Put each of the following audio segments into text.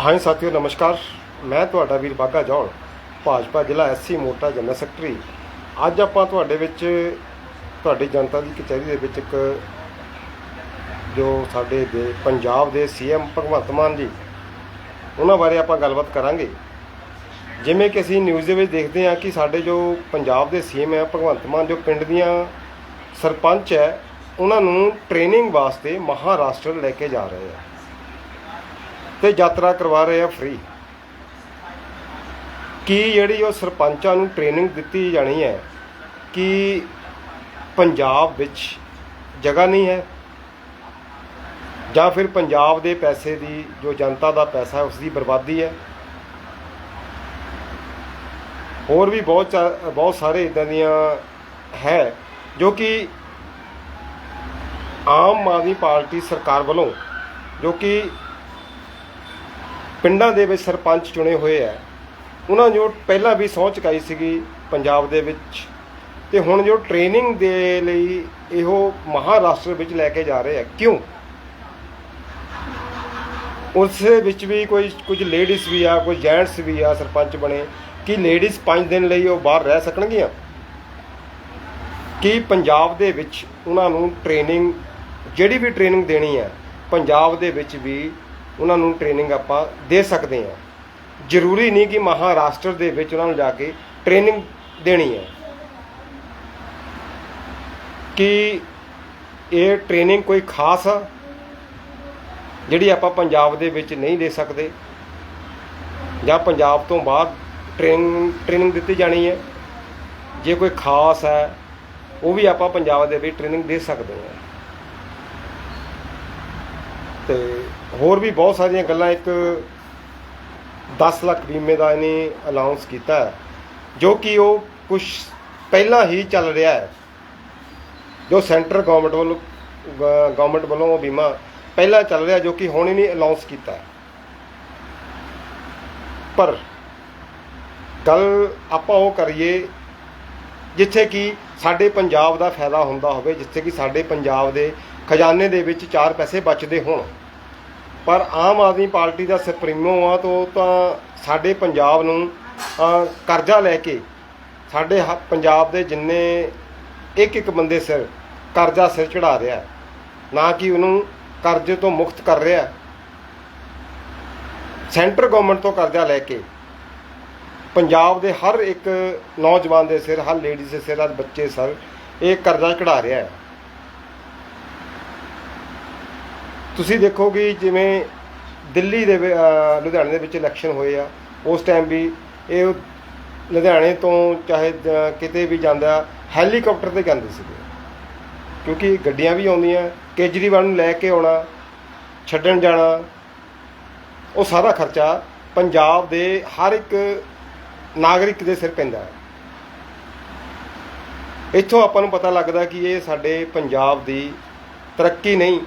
ਹਾਂਜੀ ਸਾਥੀਓ, ਨਮਸਕਾਰ। ਮੈਂ ਤੁਹਾਡਾ ਵੀਰ ਬਾਗਾ ਜੌਲ ਭਾਜਪਾ ਜ਼ਿਲ੍ਹਾ ਐਸਸੀ ਮੋਟਾ ਜਨਰਲ ਸੈਕਟਰੀ। ਅੱਜ ਆਪਾਂ ਤੁਹਾਡੇ ਵਿੱਚ, ਤੁਹਾਡੀ ਜਨਤਾ ਦੀ ਕਚਹਿਰੀ ਦੇ ਵਿੱਚ ਇੱਕ ਜੋ ਸਾਡੇ ਦੇ, ਪੰਜਾਬ ਦੇ ਸੀਐਮ ਭਗਵੰਤ ਮਾਨ ਜੀ, ਉਹਨਾਂ ਬਾਰੇ ਆਪਾਂ ਗੱਲਬਾਤ ਕਰਾਂਗੇ। ਜਿਵੇਂ ਕਿ ਅਸੀਂ ਨਿਊਜ਼ ਦੇ ਵਿੱਚ ਦੇਖਦੇ ਹਾਂ ਕਿ ਸਾਡੇ ਜੋ ਪੰਜਾਬ ਦੇ ਸੀਐਮ ਹੈ, ਭਗਵੰਤ ਮਾਨ ਜੋ ਪਿੰਡ ਦੀਆਂ ਸਰਪੰਚ ਹੈ, ਉਹਨਾਂ ਨੂੰ ਟ੍ਰੇਨਿੰਗ ਵਾਸਤੇ ਮਹਾਰਾਸ਼ਟਰ ਲੈ ਕੇ ਜਾ ਰਹੇ ਆ ਤੇ ਯਾਤਰਾ ਕਰਵਾ ਰਹੇ ਆ ਫ੍ਰੀ ਕੀ ਜਿਹੜੀ ਉਹ ਸਰਪੰਚਾਂ ਨੂੰ ਟ੍ਰੇਨਿੰਗ ਦਿੱਤੀ ਜਾਣੀ ਹੈ, ਕਿ ਪੰਜਾਬ ਵਿੱਚ ਜਗ੍ਹਾ ਨਹੀਂ ਹੈ, ਜਾਂ ਫਿਰ ਪੰਜਾਬ ਦੇ ਪੈਸੇ ਦੀ, ਜੋ ਜਨਤਾ ਦਾ ਪੈਸਾ ਹੈ ਉਸ ਦੀ ਬਰਬਾਦੀ ਹੈ? ਹੋਰ ਵੀ ਬਹੁਤ ਚਾ- ਬਹੁਤ ਸਾਰੇ ਇਦਾਂ ਦੀਆਂ ਹੈ, ਜੋ ਕਿ ਆਮ ਆਦਮੀ ਪਾਰਟੀ ਸਰਕਾਰ ਵੱਲੋਂ, ਜੋ ਕਿ ਪਿੰਡਾਂ ਦੇ ਵਿੱਚ ਸਰਪੰਚ ਚੁਣੇ ਹੋਏ ਆ। ਉਹਨਾਂ ਜੋ ਪਹਿਲਾਂ ਵੀ ਸਹੁੰ ਚੁਕਾਈ ਸੀਗੀ ਪੰਜਾਬ ਦੇ ਵਿੱਚ ਤੇ ਹੁਣ ਜੋ ਟ੍ਰੇਨਿੰਗ ਦੇ ਲਈ ਇਹੋ ਮਹਾਰਾਸ਼ਟਰ ਵਿੱਚ ਲੈ ਕੇ ਜਾ ਰਹੇ ਆ। ਕਿਉਂ? ਉਸ ਵਿੱਚ ਵੀ ਕੋਈ, ਕੁਝ ਲੇਡੀਜ਼ ਵੀ ਆ ਕੋਈ ਜੈਂਟਸ ਵੀ ਆ ਸਰਪੰਚ ਬਣੇ। ਕਿ ਲੇਡੀਜ਼ 5 ਦਿਨ ਲਈ ਉਹ ਬਾਹਰ ਰਹਿ ਸਕਣਗੀਆਂ? ਕਿ ਪੰਜਾਬ ਦੇ ਵਿੱਚ ਉਹਨਾਂ ਨੂੰ ਟ੍ਰੇਨਿੰਗ ਜਿਹੜੀ ਵੀ ਟ੍ਰੇਨਿੰਗ ਦੇਣੀ ਹੈ ਪੰਜਾਬ ਦੇ ਵਿੱਚ ਵੀ ਉਹਨਾਂ ਨੂੰ ਟ੍ਰੇਨਿੰਗ ਆਪਾਂ ਦੇ ਸਕਦੇ ਹਾਂ। ਜ਼ਰੂਰੀ ਨਹੀਂ ਕਿ ਮਹਾਰਾਸ਼ਟਰ ਦੇ ਵਿੱਚ ਉਹਨਾਂ ਨੂੰ ਜਾ ਕੇ ਟ੍ਰੇਨਿੰਗ ਦੇਣੀ ਹੈ। ਕਿ ਇਹ ਟ੍ਰੇਨਿੰਗ ਕੋਈ ਖਾਸ ਆ ਜਿਹੜੀ ਆਪਾਂ ਪੰਜਾਬ ਦੇ ਵਿੱਚ ਨਹੀਂ ਦੇ ਸਕਦੇ ਜਾਂ ਪੰਜਾਬ ਤੋਂ ਬਾਅਦ ਟ੍ਰੇਨਿੰਗ ਟ੍ਰੇਨਿੰਗ ਦਿੱਤੀ ਜਾਣੀ ਹੈ। ਜੇ ਕੋਈ ਖਾਸ ਹੈ, ਉਹ ਵੀ ਆਪਾਂ ਪੰਜਾਬ ਦੇ ਵਿੱਚ ਟ੍ਰੇਨਿੰਗ ਦੇ ਸਕਦੇ ਹਾਂ। ਤੇ ਹੋਰ ਵੀ ਬਹੁਤ ਸਾਰੀਆਂ ਗੱਲਾਂ ਇੱਕ 10 ਲੱਖ ਬੀਮੇ ਦਾ ਇਹਨੇ ਅਨਾਉਂਸ ਕੀਤਾ ਹੈ, ਜੋ ਕਿ ਉਹ ਕੁਝ ਪਹਿਲਾਂ ਹੀ ਚੱਲ ਰਿਹਾ ਹੈ। ਜੋ ਸੈਂਟਰ ਗਵਰਨਮੈਂਟ ਵੱਲੋਂ ਗਵਰਨਮੈਂਟ ਵੱਲੋਂ ਉਹ ਬੀਮਾ ਪਹਿਲਾਂ ਚੱਲ ਰਿਹਾ, ਜੋ ਕਿ ਹੁਣ ਹੀ ਨਹੀਂ ਅਨਾਉਂਸ ਕੀਤਾ ਹੈ। ਪਰ ਗੱਲ ਆਪਾਂ ਉਹ ਕਰੀਏ, ਜਿੱਥੇ ਕਿ ਸਾਡੇ ਪੰਜਾਬ ਦਾ ਫਾਇਦਾ ਹੁੰਦਾ ਹੋਵੇ, ਜਿੱਥੇ ਕਿ ਸਾਡੇ ਪੰਜਾਬ ਦੇ ਖਜ਼ਾਨੇ ਦੇ ਵਿੱਚ ਚਾਰ ਪੈਸੇ ਬਚਦੇ ਹੋਣ। ਪਰ ਆਮ ਆਦਮੀ ਪਾਰਟੀ ਦਾ ਸੁਪਰੀਮੋ ਆ ਤੋਂ ਉਹ ਤਾਂ ਸਾਡੇ ਪੰਜਾਬ ਨੂੰ ਕਰਜ਼ਾ ਲੈ ਕੇ ਸਾਡੇ ਹ- ਪੰਜਾਬ ਦੇ ਜਿੰਨੇ ਇੱਕ ਇੱਕ ਬੰਦੇ ਸਿਰ ਕਰਜ਼ਾ ਸਿਰ ਚੜਾ ਰਿਹਾ ਨਾ ਕਿ ਉਹਨੂੰ ਕਰਜ਼ੇ ਤੋਂ ਮੁਕਤ ਕਰ ਰਿਹਾ ਸੈਂਟਰ ਗਵਰਨਮੈਂਟ ਤੋਂ ਕਰਜ਼ਾ ਲੈ ਕੇ ਪੰਜਾਬ ਦੇ ਹਰ ਇੱਕ ਨੌਜਵਾਨ ਦੇ ਸਿਰ, ਹਰ ਲੇਡੀਜ਼ ਦੇ ਸਿਰ, ਹਰ ਬੱਚੇ ਸਰ ਇਹ ਕਰਜ਼ਾ ਚੜਾ ਰਿਹਾ ਹੈ। ਤੁਸੀਂ ਦੇਖੋ ਕਿ ਜਿਵੇਂ ਦਿੱਲੀ ਦੇ ਲੁਧਿਆਣੇ ਦੇ ਵਿੱਚ ਇਲੈਕਸ਼ਨ ਹੋਏ ਆ, ਉਸ ਟਾਈਮ ਵੀ ਇਹ ਲੁਧਿਆਣੇ ਤੋਂ ਚਾਹੇ ਕਿਤੇ ਵੀ ਜਾਂਦਾ ਹੈਲੀਕਾਪਟਰ ਤੇ ਜਾਂਦੇ ਸੀਗੇ। ਕਿਉਂਕਿ ਗੱਡੀਆਂ ਵੀ ਆਉਂਦੀਆਂ, ਕੇਜਰੀਵਾਲ ਨੂੰ ਲੈ ਕੇ ਆਉਣਾ, ਛੱਡਣ ਜਾਣਾ, ਉਹ ਸਾਰਾ ਖਰਚਾ ਪੰਜਾਬ ਦੇ ਹਰ ਇੱਕ ਨਾਗਰਿਕ ਦੇ ਸਿਰ ਪੈਂਦਾ ਹੈ। ਇੱਥੋਂ ਆਪਾਂ ਨੂੰ ਪਤਾ ਲੱਗਦਾ ਕਿ ਇਹ ਸਾਡੇ ਪੰਜਾਬ ਦੀ ਤਰੱਕੀ ਨਹੀਂ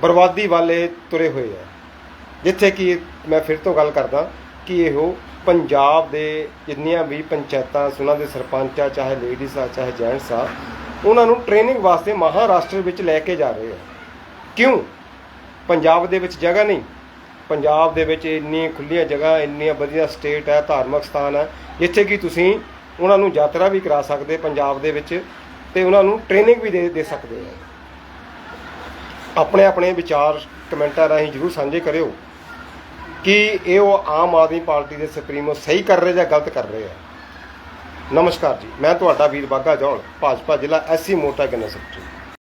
ਬਰਬਾਦੀ ਵਾਲੇ ਤੁਰੇ ਹੋਏ ਆ। ਜਿੱਥੇ ਕਿ ਮੈਂ ਫਿਰ ਤੋਂ ਗੱਲ ਕਰਦਾ ਕਿ ਇਹੋ ਪੰਜਾਬ ਦੇ ਜਿੰਨੀਆਂ ਵੀ ਪੰਚਾਇਤਾਂ ਉਹਨਾਂ ਦੇ ਸਰਪੰਚ ਆ, ਚਾਹੇ ਲੇਡੀਜ਼ ਆ, ਚਾਹੇ ਜੈਂਟਸ ਆ, ਉਹਨਾਂ ਨੂੰ ਟ੍ਰੇਨਿੰਗ ਵਾਸਤੇ ਮਹਾਰਾਸ਼ਟਰ ਵਿੱਚ ਲੈ ਕੇ ਜਾ ਰਹੇ ਆ। ਕਿਉਂ? ਪੰਜਾਬ ਦੇ ਵਿੱਚ ਜਗ੍ਹਾ ਨਹੀਂ। ਪੰਜਾਬ ਦੇ ਵਿੱਚ ਇੰਨੀ ਖੁੱਲੀਆਂ ਜਗ੍ਹਾ, ਇੰਨੀਆਂ ਵਧੀਆ ਸਟੇਟ ਹੈ ਧਾਰਮਿਕ ਸਥਾਨ ਹੈ ਜਿੱਥੇ ਕਿ ਤੁਸੀਂ ਉਹਨਾਂ ਨੂੰ ਯਾਤਰਾ ਵੀ ਕਰਾ ਸਕਦੇ, ਪੰਜਾਬ ਦੇ ਵਿੱਚ, ਤੇ ਉਹਨਾਂ ਨੂੰ ਟ੍ਰੇਨਿੰਗ ਵੀ ਦੇ ਦੇ ਸਕਦੇ ਆ। ਆਪਣੇ ਆਪਣੇ ਵਿਚਾਰ ਕਮੈਂਟਾਂ ਰਾਹੀਂ ਜਰੂਰ ਸਾਂਝੇ ਕਰਿਓ ਕਿ ਇਹ ਉਹ ਆਮ ਆਦਮੀ ਪਾਰਟੀ ਦੇ ਸੁਪਰੀਮੋ ਸਹੀ ਕਰ ਰਹੇ ਜਾਂ ਗਲਤ ਕਰ ਰਹੇ ਆ। ਨਮਸਕਾਰ ਜੀ, ਮੈਂ ਤੁਹਾਡਾ ਵੀਰ ਬਾਗਾ ਜੌਲ ਭਾਜਪਾ ਜ਼ਿਲ੍ਹਾ ਐਸਸੀ ਮੋਟਾ ਗੰਨਾ ਸੈਕਟਰੀ।